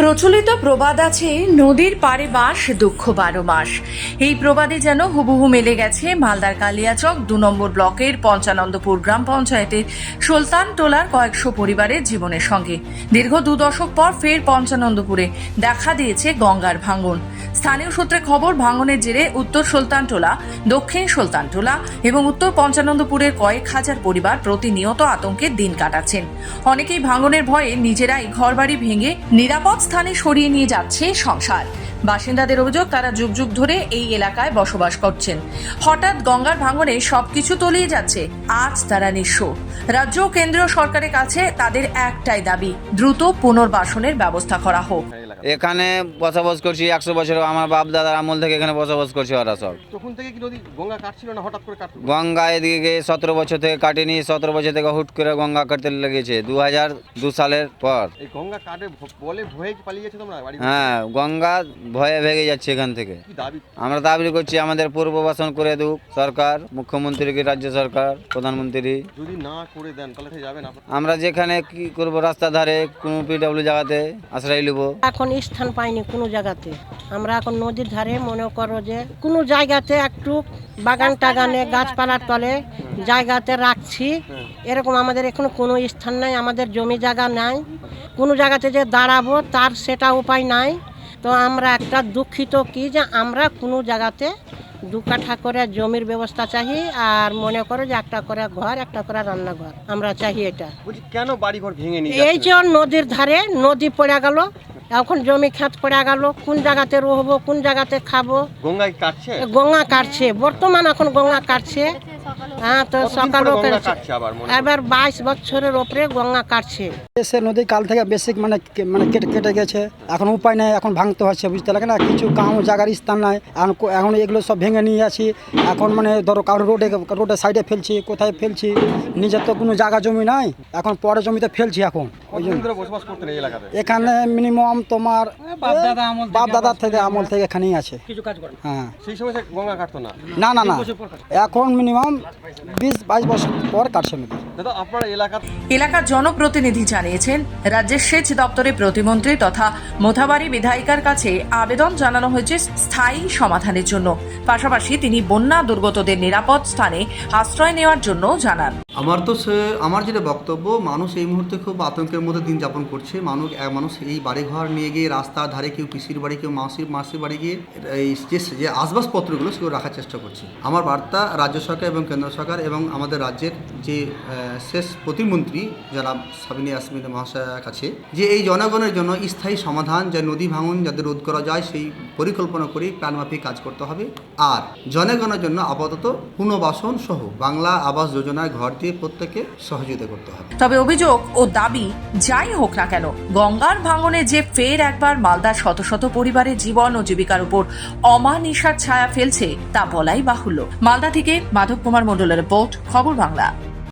প্রচলিত প্রবাদ আছে, নদীর পারে বাস, দুঃখ বারো মাস। এই প্রবাদে যেন হুবহু মেলে গেছে মালদার কালিয়াচক দু নম্বর ব্লকের পঞ্চানন্দপুর গ্রাম পঞ্চায়েতের সুলতান টোলার কয়েকশো পরিবারের জীবনের সঙ্গে। দীর্ঘ দু দশক পর ফের পঞ্চানন্দপুরে দেখা দিয়েছে গঙ্গার ভাঙন। স্থানীয় সূত্রে খবর, ভাঙনের জেরে উত্তর সুলতানটোলা দক্ষিণ সুলতানটোলা এবং উত্তর পঞ্চানন্দপুরের কয়েক হাজার পরিবার প্রতিনিয়ত আতঙ্কের দিন কাটাচ্ছেন। অনেকেই ভাঙনের ভয়ে নিজেরাই ঘরবাড়ি ভেঙে নিরাপদ স্থানে সরিয়ে নিয়ে যাচ্ছে সংসার। বাসিন্দাদের অভিযোগ, তারা যুগ যুগ ধরে এই এলাকায় বসবাস করছেন। হঠাৎ গঙ্গার ভাঙনে সবকিছু তলিয়ে যাচ্ছে। আজ তারা নিঃস্ব। রাজ্য ও কেন্দ্রীয় সরকারের কাছে তাদের একটাই দাবি, দ্রুত পুনর্বাসনের ব্যবস্থা করা হোক। এখানে বসবাস করছি একশো বছর আমার বাপ দাদার আমল থেকে এখানে বসবাস করছে ওরা সব। তখন থেকে কি নদী গঙ্গা কাটছিল না হঠাৎ করে কাটলো? গঙ্গা এদিকে সতেরো বছর থেকে কাটেনি সতেরো বছর থেকে হুট করে গঙ্গা কাটতে লেগেছে। দু হাজার দু সালের পর। এই গঙ্গা কাটে বলে ভয়ে পালিয়ে গেছে তোমরা হ্যাঁ গঙ্গা ভয়ে ভেঙে যাচ্ছে এখান থেকে। আমরা দাবি করছি আমাদের পূর্ববাসন করে দুক সরকার মুখ্যমন্ত্রী কি রাজ্য সরকার প্রধানমন্ত্রী। যদি না করে দেন তাহলে যাবেন আমরা যেখানে কি করব রাস্তা ধারে কোনো পিডব্লিউ জায়গাতে আশ্রয় নেব। এখন স্থান পাইনি কোনো জায়গাতে। আমরা এখন নদীর ধারে মনে করো যে কোনো জায়গাতে একটু বাগান টাগানে গাছপালার তলে জায়গাতে রাখছি। এরকম আমাদের এখনও কোনো স্থান নাই আমাদের জমি জায়গা নাই। কোনো জায়গাতে যে দাঁড়াবো তার সেটা উপায় নাই। তো আমরা একটা দুঃখিত কি যে আমরা কোনো জায়গাতে দু কাঠা করে জমির ব্যবস্থা চাই আর মনে করো যে একটা করে ঘর একটা করে রান্নাঘর। আমরা চাই এটা। কেন বাড়ি ঘর ভেঙে এই যে নদীর ধারে নদী পড়ে গেল এখন জমি ক্ষেত পড়ে গেল কোন জায়গাতে রোহবো কোন জায়গাতে খাব? গঙ্গায় কাটছে? গঙ্গা কাটছে বর্তমান এখন গঙ্গা কাটছে। হ্যাঁ তো সকালও কেটেছে এবার বাইশ বছরের ওপরে গঙ্গা কাটছে। সে নদী কাল থেকে বেসিক মানে মানে কেটে কেটে গেছে। এখন উপায় নেই এখন ভাঙতে হচ্ছে বুঝতে লাগে না? কিছু গাঁও জায়গার স্থান নাই। এখন এখন এগুলো সব ভেঙে নিয়ে আছি এখন মানে ধরো কারও রোডে রোডের সাইডে ফেলছি কোথায় ফেলছি? নিজের তো কোনো জায়গা জমি নাই। এখন পরে জমিতে ফেলছি এখন। এখানে মিনিমাম তোমার বাপ দাদার থেকে আমল থেকে এখানেই আছে। হ্যাঁ। সেই সময় সে গঙ্গা কাটতো না? না না না। এখন মিনিমাম বিশ বাইশ বছর পর কাটছে নদী দাদা আপনার এলাকা এলাকার জনপ্রতিনিধি জানিয়েছেন রাজ্যের সেচ দপ্তরে প্রতিমন্ত্রী তথা মোথাবাড়ি বিধায়িকার কাছে আবেদন জানানো হয়েছে স্থায়ী সমাধানের জন্য। পাশাপাশি তিনি বন্যা দুর্গতদের নিরাপদ স্থানে আশ্রয় নেওয়ার জন্য জানান। আমার তো সে, আমার যেটা বক্তব্য, মানুষ এই মুহূর্তে খুব আতঙ্কের মধ্যে দিন যাপন করছে। মানুষ মানুষ এই বাড়িঘর নিয়ে গিয়ে, রাস্তার ধারে কেউ পিসির বাড়ি, কেউ মাসির মাসির বাড়ি গিয়ে, এই যে যে আসবাবপত্রগুলো সেগুলো রাখার চেষ্টা করছে। আমার বার্তা রাজ্য সরকার এবং কেন্দ্র সরকার এবং আমাদের রাজ্যের যে শেষ প্রতিমন্ত্রী যারা সাবিনী আসমিন মহাশয়ের কাছে, যে এই জনগণের জন্য স্থায়ী সমাধান, যে নদী ভাঙন যাতে রোধ করা যায়, সেই পরিকল্পনা করে প্রাণমাফিক কাজ করতে হবে। আর জনগণের জন্য আপাতত পুনর্বাসন সহ বাংলা আবাস যোজনায় ঘর দিয়ে প্রত্যেকে সহযোগিতা করতে হবে। তবে অভিযোগ ও দাবি যাই হোক না কেন, গঙ্গার ভাঙনে যে ফের একবার মালদার শত শত পরিবারের জীবন ও জীবিকার উপর অমানিসার ছায়া ফেলছে তা বলাই বাহুল্য। মালদা থেকে মাধব কুমার মন্ডলের রিপোর্ট, খবর বাংলা।